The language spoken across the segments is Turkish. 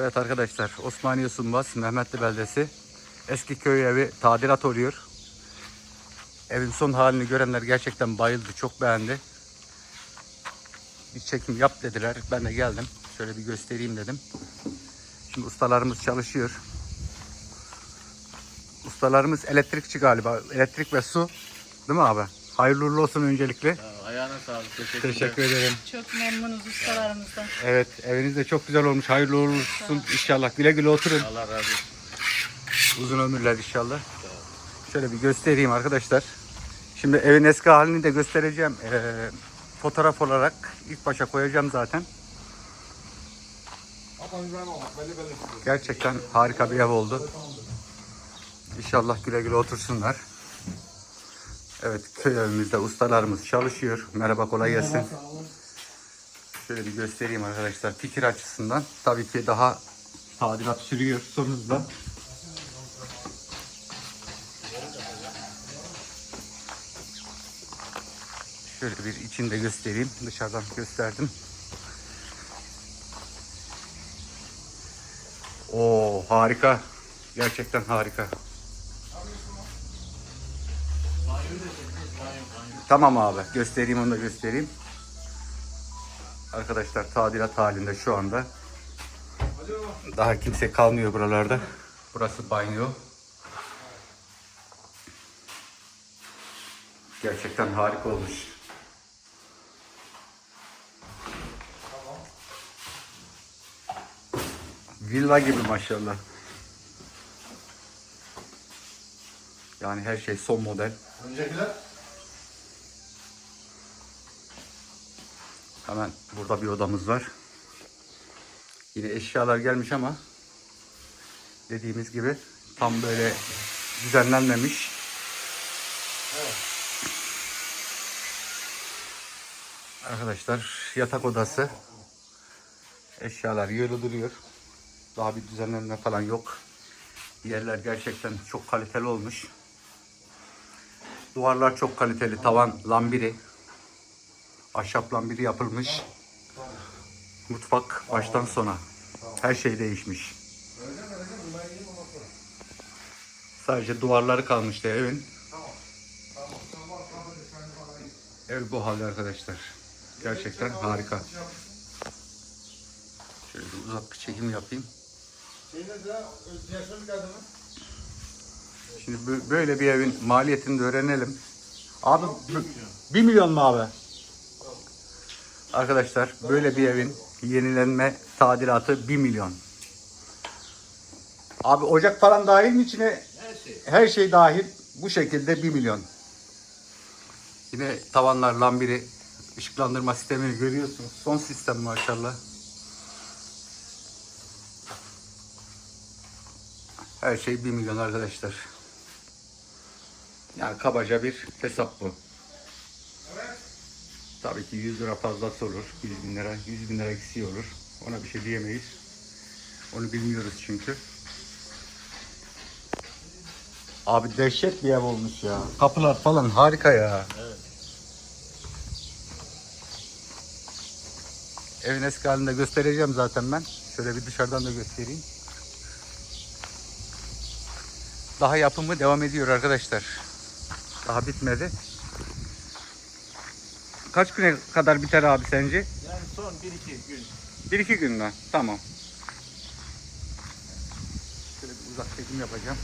Evet arkadaşlar Osmaniye Sunbaz Mehmetli Beldesi eski köy evi tadilat oluyor. Evin son halini görenler gerçekten bayıldı, çok beğendi. Bir çekim yap dediler. Ben de geldim. Şöyle bir göstereyim dedim. Şimdi ustalarımız çalışıyor. Ustalarımız elektrikçi galiba. Elektrik ve su. Değil mi abi? Hayırlı olsun öncelikle. Ayağına sağlık. Teşekkür, Teşekkür ederim. Çok memnunuz ustalarımızdan. Evet eviniz de çok güzel olmuş. Hayırlı olsun inşallah. Güle güle oturun. Allah razı olsun. Uzun ömürler inşallah. Şöyle bir göstereyim arkadaşlar. Şimdi evin eski halini de göstereceğim. Ee, fotoğraf olarak ilk başa koyacağım zaten. Gerçekten harika bir ev oldu. İnşallah güle güle otursunlar. Evet köy evimizde ustalarımız çalışıyor. Merhaba kolay gelsin. Şöyle bir göstereyim arkadaşlar fikir açısından. Tabii ki daha tadilat sürüyor sonunda. Şöyle bir içini de göstereyim. Dışarıdan gösterdim. Oo harika. Gerçekten harika. Tamam abi. Göstereyim onu da göstereyim. Arkadaşlar tadilat halinde şu anda. Daha kimse kalmıyor buralarda. Burası banyo. Gerçekten harika olmuş. Villa gibi maşallah. Yani her şey son model. Öncekiler? Hemen burada bir odamız var. Yine eşyalar gelmiş ama dediğimiz gibi tam böyle düzenlenmemiş. Arkadaşlar yatak odası. Eşyalar yığılı duruyor. Daha bir düzenlenme falan yok. Yerler gerçekten çok kaliteli olmuş. Duvarlar çok kaliteli. Tavan lambiri. Ahşap lambiri yapılmış. Mutfak baştan sona. Her şey değişmiş. Sadece duvarları kalmıştı evin. Ev bu halde arkadaşlar. Gerçekten harika. Şöyle bir uzak bir çekim yapayım. Şimdi bö- böyle bir evin maliyetini de öğrenelim. Abi 1 milyon mu abi? Arkadaşlar böyle bir evin yenilenme tadilatı 1 milyon. Abi ocak falan dahil mi içine? Her şey. Her şey dahil bu şekilde 1 milyon. Yine tavanlar lambiri ışıklandırma sistemini görüyorsunuz. Son sistem maşallah. Her şey 1 milyon arkadaşlar. Yani kabaca bir hesap bu. Tabii ki 100 lira fazlası olur. 100 bin lira, 100 bin lira eksiği olur. Ona bir şey diyemeyiz. Onu bilmiyoruz çünkü. Abi dehşet bir ev olmuş ya. Kapılar falan harika ya. Evin eski halinde göstereceğim zaten ben. Şöyle bir dışarıdan da göstereyim. Daha yapımı devam ediyor arkadaşlar. Daha bitmedi. Kaç güne kadar biter abi sence? Yani son 1-2 gün. Bir iki günden. Tamam. Şöyle bir uzak çekim yapacağım.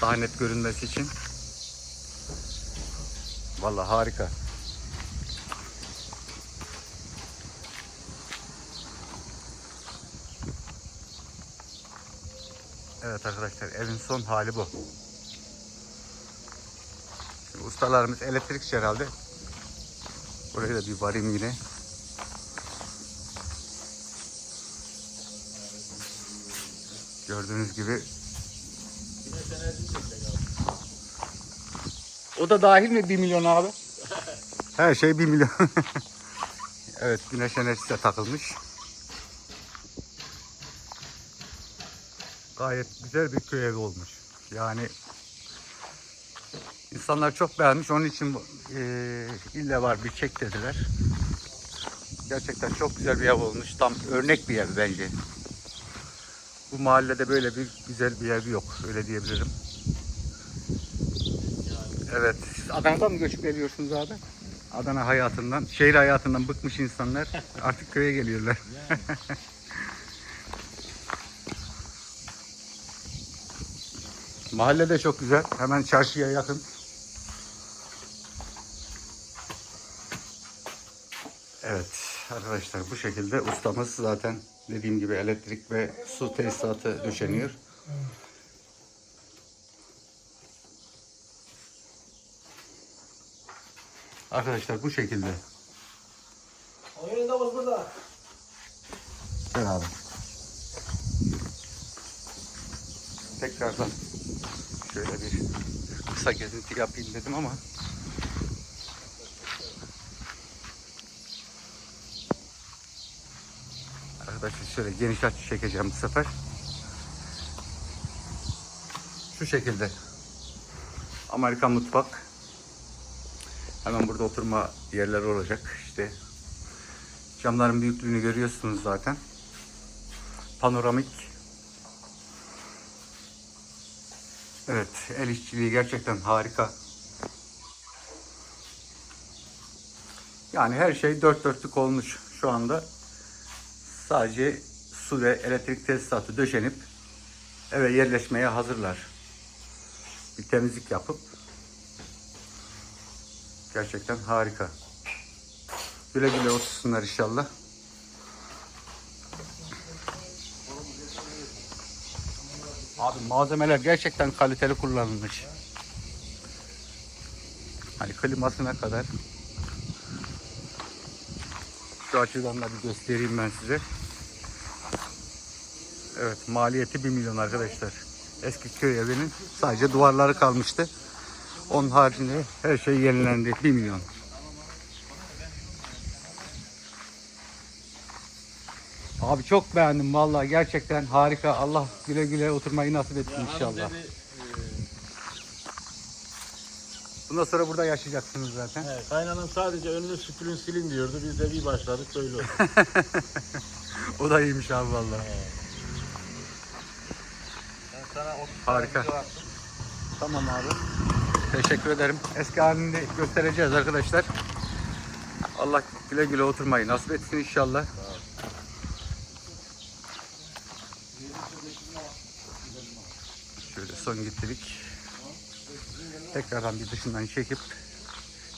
Daha net görünmesi için. Vallahi harika. Evet arkadaşlar evin son hali bu. Şimdi ustalarımız elektrikçi herhalde. Buraya da bir varayım yine. Gördüğünüz gibi. O da dahil mi 1 milyon abi? Her şey 1 milyon. evet güneş enerjisi de takılmış. Gayet güzel bir köy evi olmuş. Yani insanlar çok beğenmiş. Onun için eee ille var bir çek dediler. Gerçekten çok güzel bir ev olmuş. Tam örnek bir ev bence. Bu mahallede böyle bir güzel bir yer yok. Öyle diyebilirim. Evet. Siz Adana'dan mı göçüp geliyorsunuz abi? Adana hayatından, şehir hayatından bıkmış insanlar artık köye geliyorlar. Mahalle de çok güzel. Hemen çarşıya yakın. Evet arkadaşlar bu şekilde ustamız zaten dediğim gibi elektrik ve su tesisatı döşeniyor. Arkadaşlar bu şekilde. Oyun da burada. Gel abi. Tekrardan şöyle bir kısa gezinti yapayım dedim ama Arkadaşlar şöyle geniş açı çekeceğim bu sefer. Şu şekilde. Amerikan mutfak. Hemen burada oturma yerleri olacak. İşte camların büyüklüğünü görüyorsunuz zaten. Panoramik. Evet, el işçiliği gerçekten harika. Yani her şey dört dörtlük olmuş şu anda. Sadece su ve elektrik tesisatı döşenip eve yerleşmeye hazırlar. Bir temizlik yapıp gerçekten harika. Güle güle otursunlar inşallah. Abi malzemeler gerçekten kaliteli kullanılmış. Hani klimasına kadar. Şu açıdan da bir göstereyim ben size. Evet maliyeti 1 milyon arkadaşlar. Eski köy evinin sadece duvarları kalmıştı. Onun haricinde her şey yenilendi. 1 milyon. Abi çok beğendim vallahi gerçekten harika. Allah güle güle oturmayı nasip etsin inşallah. Bundan sonra burada yaşayacaksınız zaten. e, he, kaynanam sadece önünü süpürün silin diyordu. Biz de bir başladık böyle oldu. O da iyiymiş abi. Ben sana 30 Harika. Tamam abi. Teşekkür ederim. Eski halini göstereceğiz arkadaşlar. Allah güle güle oturmayı nasip etsin inşallah. Şöyle son gittik. Tekrardan bir dışından çekip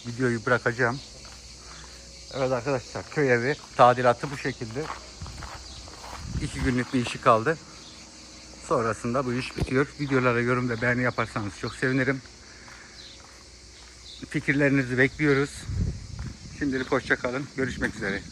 videoyu bırakacağım. Evet arkadaşlar köy evi tadilatı bu şekilde. İki günlük bir işi kaldı. Sonrasında bu iş bitiyor. Videolara yorum ve beğeni yaparsanız çok sevinirim. Fikirlerinizi bekliyoruz. Şimdilik hoşça kalın. Görüşmek üzere.